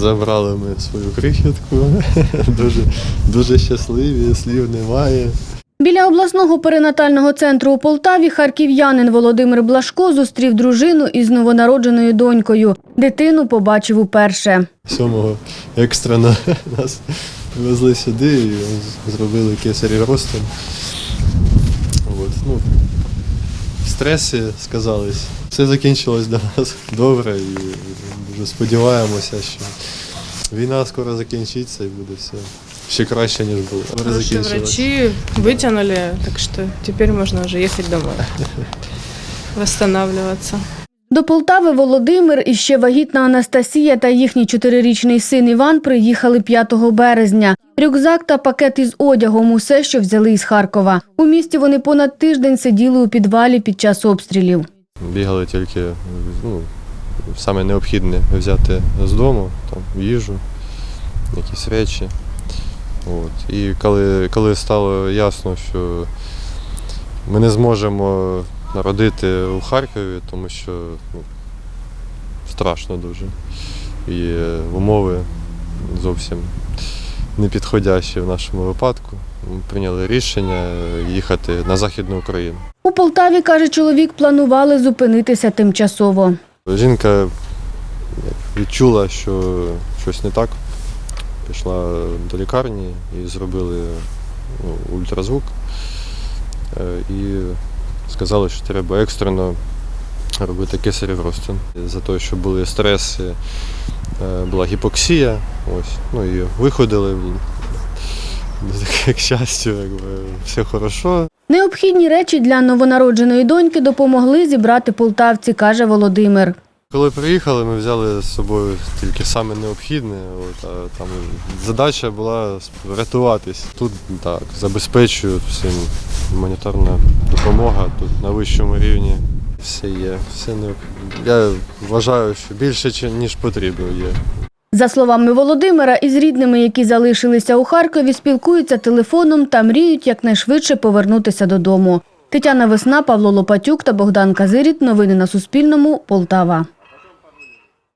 Забрали ми свою крихітку. Дуже, дуже щасливі, слів немає. Біля обласного перинатального центру у Полтаві харків'янин Володимир Блашко зустрів дружину із новонародженою донькою. Дитину побачив уперше. Сьомого екстрено нас везли сюди і зробили кесарів розтин. От, ну, в стресі сказались. Все закінчилось для нас добре і дуже сподіваємося, що війна скоро закінчиться і буде все ще краще, ніж було. Хорошие врачи вытянули, так что теперь можно уже ехать домой. Восстанавливаться. До Полтави Володимир і ще вагітна Анастасія та їхній чотирирічний син Іван приїхали 5 березня. Рюкзак та пакет із одягом – усе, що взяли із Харкова. У місті вони понад тиждень сиділи у підвалі під час обстрілів. Бігали тільки ну, саме необхідне взяти з дому, там, їжу, якісь речі. От. І коли, коли стало ясно, що ми не зможемо народити у Харкові, тому що ну, страшно дуже. І е, умови зовсім не підходящі в нашому випадку. Прийняли рішення їхати на Західну Україну. У Полтаві, каже чоловік, планували зупинитися тимчасово. Жінка відчула, що щось не так. Пішла до лікарні і зробили ну, ультразвук. Е, І сказали, що треба екстрено робити кесарів розтин. За те, що були стреси, е, була гіпоксія. Ось, ну і виходили. К щастю, якби, все хорошо. Необхідні речі для новонародженої доньки допомогли зібрати полтавці, каже Володимир. Коли приїхали, ми взяли з собою тільки саме необхідне. От, а там задача була врятуватись. Тут так, забезпечують всім гуманітарна допомога тут на вищому рівні. Все є, все необхідне. Я вважаю, що більше, ніж потрібно є. За словами Володимира, із рідними, які залишилися у Харкові, спілкуються телефоном та мріють якнайшвидше повернутися додому. Тетяна Весна, Павло Лопатюк та Богдан Казиріт. Новини на Суспільному. Полтава.